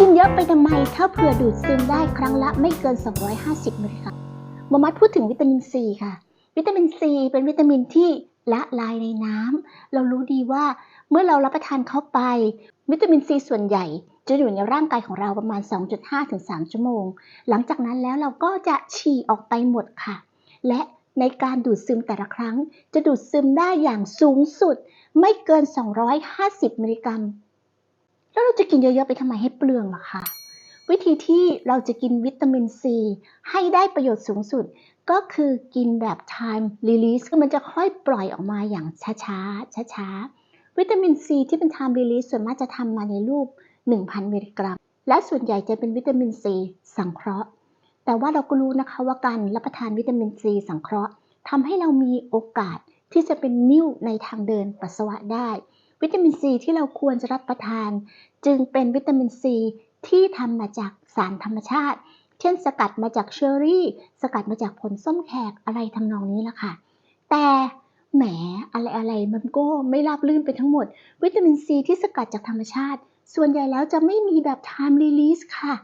กินเยอะไปทำไม ถ้าเผื่อดูดซึมได้ครั้งละไม่เกิน 250มิลลิกรัมมอมัดพูดถึงวิตามินซีค่ะ วิตามินซีเป็นวิตามินที่ละลายในน้ำเรารู้ดีว่าเมื่อเรารับประทานเข้าไป วิตามินซีส่วนใหญ่ จะอยู่ในร่างกายของเราประมาณ 2.5ถึง3ชั่วโมง หลังจากนั้นแล้วเราก็จะฉี่ออกไปหมดค่ะ และในการดูดซึมแต่ละครั้ง จะดูดซึมได้อย่างสูงสุด ไม่เกิน 250 มิลลิกรัม แล้วเราจะกินเยอะๆไปทำไมให้เปลืองล่ะคะวิธีที่เราจะกินวิตามินซีให้ได้ประโยชน์สูงสุด ก็คือกินแบบ time release คือมันจะค่อยปล่อยออกมาอย่างช้าๆช้าๆวิตามินซีที่เป็น time release ส่วนมากจะทำมาในรูป 1,000 มิลลิกรัม และส่วนใหญ่จะเป็นวิตามินซีสังเคราะห์ แต่ว่าเราก็รู้นะคะว่าการรับประทานวิตามินซีสังเคราะห์ทำให้เรามีโอกาสที่จะเป็นนิ่วในทางเดินปัสสาวะได้ วิตามินซีที่เราควรจะรับประทาน จึงเป็นวิตามินซีที่ทำมาจากสารธรรมชาติ เช่นสกัดมาจากเชอร์รี่ สกัดมาจากผลส้มแขกอะไรทำนองนี้ละค่ะ แต่แหมอะไรอะไรๆมันก็ไม่ราบลื่นไปทั้งหมด วิตามินซีที่สกัดจากธรรมชาติ ส่วนใหญ่แล้วจะไม่มีแบบ time release ค่ะ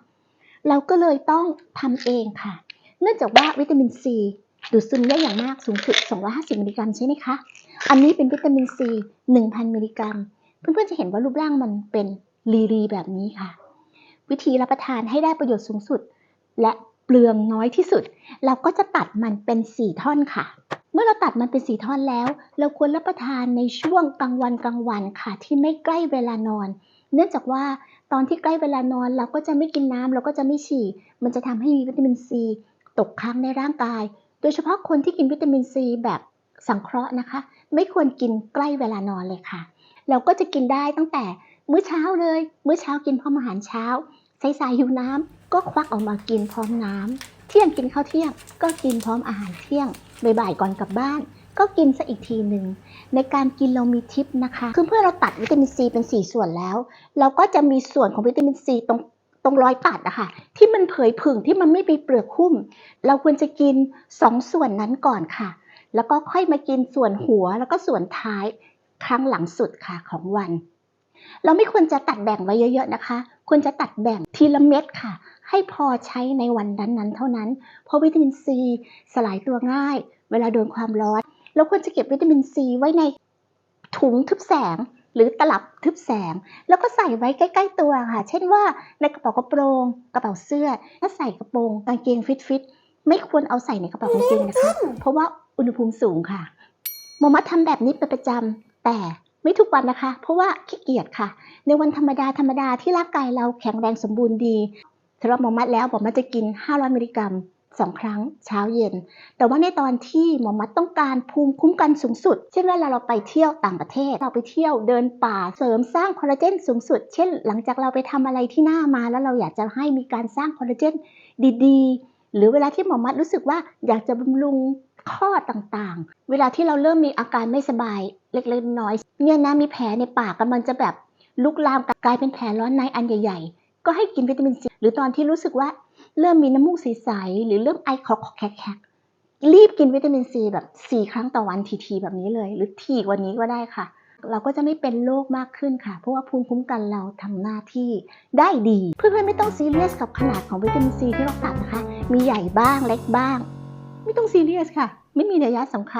เราก็เลยต้องทำเองค่ะ เนื่องจากว่าวิตามินซี ดูดซึมได้อย่างมากสูงสุด 250 มิลลิกรัมใช่ไหมคะ อันนี้เป็นวิตามินซี 1,000 มิลลิกรัม เพื่อนๆจะเห็นว่ารูปร่างมันเป็นรีรีแบบนี้ค่ะ วิธีรับประทานให้ได้ประโยชน์สูงสุด และเปลืองน้อยที่สุด เราก็จะตัดมันเป็น 4 ท่อนค่ะ เมื่อเราตัดมันเป็น4ท่อนแล้ว เราควรรับประทานในช่วงกลางวันกลางวันค่ะ ที่ไม่ใกล้เวลานอน เนื่องจากว่าตอนที่ใกล้เวลานอนเราก็จะไม่กินน้ำเราก็จะไม่ฉี่ มันจะทำให้มีวิตามินซีตกค้างในร่างกาย โดยเฉพาะคนที่กินวิตามินซีแบบสังเคราะห์นะคะ ไม่ควรกินใกล้เวลานอนเลยค่ะ เราก็จะกินได้ตั้งแต่มื้อเช้าเลย มื้อเช้ากินพร้อมอาหารเช้าสายๆหิวน้ำก็ควักออกมากินพร้อมน้ำเที่ยงกินข้าวเที่ยง ก็กินพร้อมอาหารเที่ยงบ่ายๆก่อนกลับบ้าน ก็กินซะอีกทีหนึ่งในการกินเรามีทิปนะคะ คือเพื่อเราตัดวิตามินซีเป็น 4 ส่วนแล้ว เราก็จะมีส่วนของวิตามินซีตรง ตรงร้อยตัดอะค่ะที่มันเผยผึ่งที่มันไม่มีเปลือกหุ้ม เราควรจะกิน2ส่วนนั้นก่อนค่ะ แล้วก็ค่อยมากินส่วนหัวแล้วก็ส่วนท้ายครั้งหลังสุดค่ะของวัน เราไม่ควรจะตัดแบ่งไว้เยอะ ๆนะคะ ควรจะตัดแบ่งทีละเม็ดค่ะ ให้พอใช้ในวันนั้นๆ เท่านั้น เพราะวิตามินซีสลายตัวง่าย เวลาโดนความร้อนเราควรจะเก็บวิตามินซีไว้ในถุงทึบแสง หรือตลับทึบแสง แล้วก็ใส่ไว้ใกล้ ๆ ตัวค่ะ เช่นว่าในกระเป๋ากระโปรง กระเป๋าเสื้อถ้าใส่กระโปรงกางเกงฟิตๆไม่ควรเอาใส่ในกระเป๋ากางเกงนะคะ เพราะว่าอุณหภูมิสูงค่ะหมอมัดทำแบบนี้เป็นประจำแต่ไม่ทุกวันนะคะ เพราะว่าขี้เกียจค่ะ ในวันธรรมดาธรรมดาที่ร่างกายเราแข็งแรงสมบูรณ์ดีสำหรับหมอมัดแล้วหมอมัดจะกิน 500 มิลลิกรัม 2ครั้งเช้าเย็น แต่ว่าในตอนที่หมอมัดต้องการภูมิคุ้มกันสูงสุด เช่นเวลาเราไปเที่ยวต่างประเทศ เราไปเที่ยวเดินป่าเสริมสร้างคอลลาเจนสูงสุด เช่น หลังจากเราไปทำอะไรที่หน้ามาแล้วเราอยากจะให้มีการสร้างคอลลาเจนดีๆ หรือเวลาที่หมอมัดรู้สึกว่าอยากจะบำรุงข้อต่างๆ เวลาที่เราเริ่มมีอาการไม่สบายเล็กๆน้อยเนี่ยนะมีแผลในปากกำลังจะแบบลุกลามกลายเป็นแผลร้อนในอันใหญ่ ๆ ก็ให้กินวิตามินซีหรือตอนที่รู้สึกว่า เริ่มมีน้ำมูกใสๆหรือเริ่มไอคอแขกๆรีบกินวิตามินซีแบบ4 ครั้งต่อวันทีๆแบบนี้เลย หรือทีกว่านี้ก็ได้ค่ะ เราก็จะไม่เป็นโรคมากขึ้นค่ะ เพราะว่าภูมิคุ้มกันเราทำหน้าที่ได้ดี เพื่อนๆไม่ต้องซีเรียสกับขนาดของวิตามินซีที่เราตัดนะคะ มีใหญ่บ้างเล็กบ้าง ไม่ต้องซีเรียสค่ะ ไม่มีนัยสำคัญ